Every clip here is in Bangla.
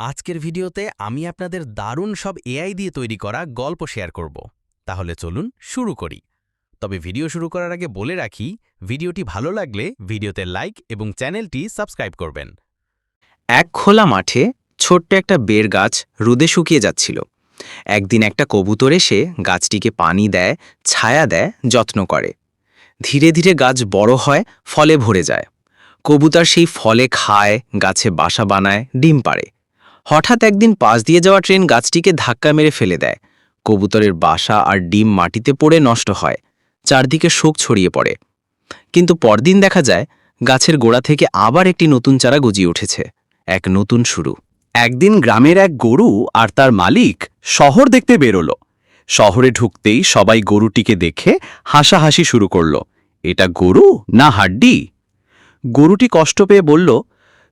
আজকের ভিডিওতে আমি আপনাদের দারুণ সব এআই দিয়ে তৈরি করা গল্প শেয়ার করব। তাহলে চলুন শুরু করি। তবে ভিডিও শুরু করার আগে বলে রাখি, ভিডিওটি ভালো লাগলে ভিডিওতে লাইক এবং চ্যানেলটি সাবস্ক্রাইব করবেন। এক খোলা মাঠে ছোট্ট একটা বের গাছ রোদে শুকিয়ে যাচ্ছিল। একদিন একটা কবুতর এসে গাছটিকে পানি দেয়, ছায়া দেয়, যত্ন করে। ধীরে ধীরে গাছ বড় হয়, ফলে ভরে যায়। কবুতর সেই ফলে খায়, গাছে বাসা বানায়, ডিম পাড়ে। হঠাৎ একদিন পাশ দিয়ে যাওয়া ট্রেন গাছটিকে ধাক্কা মেরে ফেলে দেয়। কবুতরের বাসা আর ডিম মাটিতে পড়ে নষ্ট হয়। চারদিকে শোক ছড়িয়ে পড়ে। কিন্তু পরদিন দেখা যায়, গাছের গোড়া থেকে আবার একটি নতুন চারা গজিয়ে উঠেছে। এক নতুন শুরু। একদিন গ্রামের এক গরু আর তার মালিক শহর দেখতে বেরোলো। শহরে ঢুকতেই সবাই গরুটিকে দেখে হাসাহাসি শুরু করল। এটা গরু না হাড্ডি? গরুটি কষ্ট পেয়ে বলল,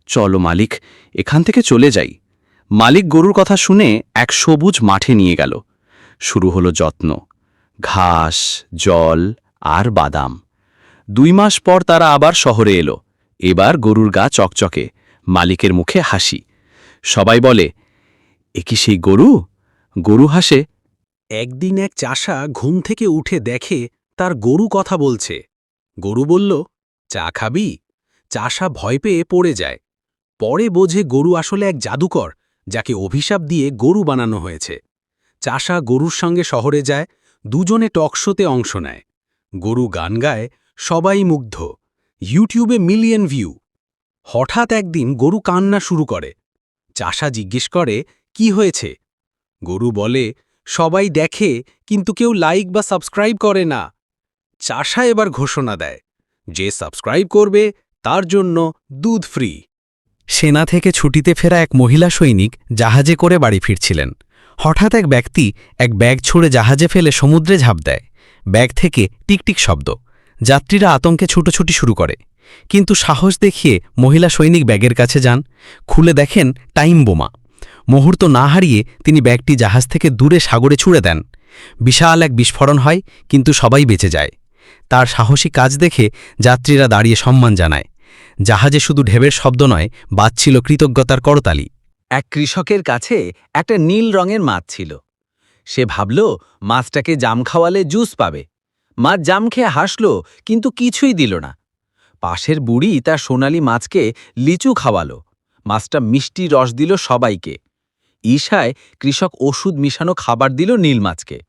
চলো মালিক, এখান থেকে চলে যাই। মালিক গরুর কথা শুনে এক সবুজ মাঠে নিয়ে গেল। শুরু হলো যত্ন, ঘাস, জল আর বাদাম। দুই মাস পর তারা আবার শহরে এলো। এবার গরুর গা চকচকে, মালিকের মুখে হাসি। সবাই বলে, এ কি সেই গরু? গরু হাসে, একদিন এক চাষা ঘুম থেকে উঠে দেখে তার গরু কথা বলছে। গরু বলল, চা খাবি? চাষা ভয় পেয়ে পড়ে যায়। পরে বোঝে গরু আসলে এক জাদুকর। যাকে অভিশাপ দিয়ে গরু বানানো হয়েছে। চাষা গরুর সঙ্গে শহরে যায়, দুজনে টকশোতে অংশ নেয়। গরু গান গায়, সবাই মুগ্ধ। ইউটিউবে মিলিয়ন ভিউ। হঠাৎ একদিন গরু কান্না শুরু করে। চাষা জিজ্ঞেস করে, কি হয়েছে? গরু বলে, সবাই দেখে, কিন্তু কেউ লাইক বা সাবস্ক্রাইব করে না। চাষা এবার ঘোষণা দেয়, যে সাবস্ক্রাইব করবে, তার জন্য দুধ ফ্রি। সেনা থেকে ছুটিতে ফেরা এক মহিলা সৈনিক জাহাজে করে বাড়ি ফিরছিলেন। হঠাৎ এক ব্যক্তি এক ব্যাগ ছুঁড়ে জাহাজে ফেলে সমুদ্রে ঝাঁপ দেয়। ব্যাগ থেকে টিকটিক শব্দ। যাত্রীরা আতঙ্কে ছুটোছুটি শুরু করে। কিন্তু সাহস দেখিয়ে মহিলা সৈনিক ব্যাগের কাছে যান। খুলে দেখেন টাইম বোমা। মুহূর্ত না হারিয়ে তিনি ব্যাগটি জাহাজ থেকে দূরে সাগরে ছুঁড়ে দেন। বিশাল এক বিস্ফোরণ হয়, কিন্তু সবাই বেঁচে যায়। তার সাহসী কাজ দেখে যাত্রীরা দাঁড়িয়ে সম্মান জানায়। জাহাজে শুধু ঢেবের শব্দ নয়, বাজছিল কৃতজ্ঞতার করতালি। এক কৃষকের কাছে একটা নীল রঙের মাছ ছিল। সে ভাবল, মাছটাকে জাম খাওয়ালে জুস পাবে। মাছ জাম খেয়ে হাসল, কিন্তু কিছুই দিল না। পাশের বুড়ি তার সোনালি মাছকে লিচু খাওয়ালো। মাছটা মিষ্টি রস দিল সবাইকে। ঈশায় কৃষক ওষুধ মিশানো খাবার দিল নীল মাছকে।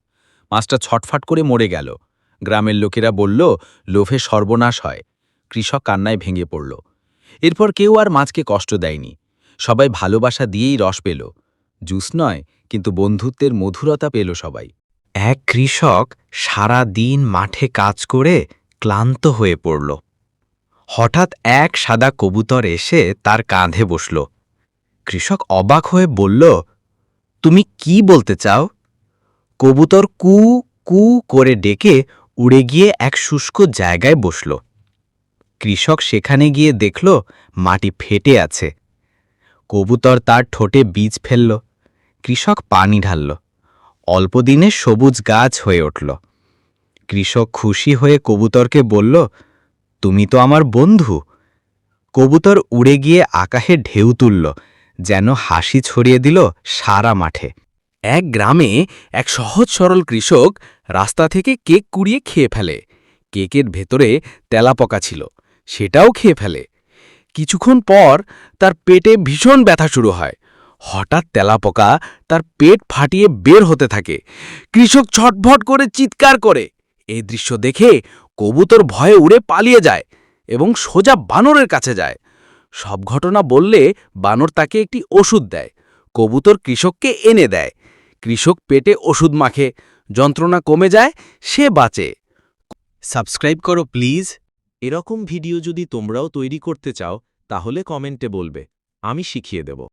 মাছটা ছটফাট করে মরে গেল। গ্রামের লোকেরা বলল, লোভে সর্বনাশ হয়। কৃষক কান্নায় ভেঙে পড়ল। এরপর কেউ আর মাছকে কষ্ট দেয়নি। সবাই ভালোবাসা দিয়েই রস পেল। জুস নয়, কিন্তু বন্ধুত্বের মধুরতা পেল সবাই। এক কৃষক সারা দিন মাঠে কাজ করে ক্লান্ত হয়ে পড়ল। হঠাৎ এক সাদা কবুতর এসে তার কাঁধে বসল। কৃষক অবাক হয়ে বলল, তুমি কি বলতে চাও? কবুতর কু কু করে ডেকে উড়ে গিয়ে এক শুষ্ক জায়গায় বসল। কৃষক সেখানে গিয়ে দেখল মাটি ফেটে আছে। কবুতর তার ঠোঁটে বীজ ফেলল। কৃষক পানি ঢালল। অল্পদিনে সবুজ গাছ হয়ে উঠল। কৃষক খুশি হয়ে কবুতরকে বলল, তুমি তো আমার বন্ধু। কবুতর উড়ে গিয়ে আকাশে ঢেউ তুলল, যেন হাসি ছড়িয়ে দিল সারা মাঠে। এক গ্রামে এক সহজ সরল কৃষক রাস্তা থেকে কেক কুড়িয়ে খেয়ে ফেলে। কেকের ভেতরে তেলাপোকা ছিল। সেটাও খেয়ে ফেলে। কিছুক্ষণ পর তার পেটে ভীষণ ব্যথা শুরু হয়। হঠাৎ তেলাপোকা তার পেট ফাটিয়ে বের হতে থাকে। কৃষক ছটফট করে, চিৎকার করে। এই দৃশ্য দেখে কবুতর ভয়ে উড়ে পালিয়ে যায় এবং সোজা বানরের কাছে যায়। সব ঘটনা বললে বানর তাকে একটি ওষুধ দেয়। কবুতর কৃষককে এনে দেয়। কৃষক পেটে ওষুধ মাখে। যন্ত্রণা কমে যায়, সে বাঁচে। সাবস্ক্রাইব করো প্লিজ। এরকম ভিডিও যদি তোমরাও তৈরি করতে চাও তাহলে কমেন্টে বলবে আমি শিখিয়ে দেব।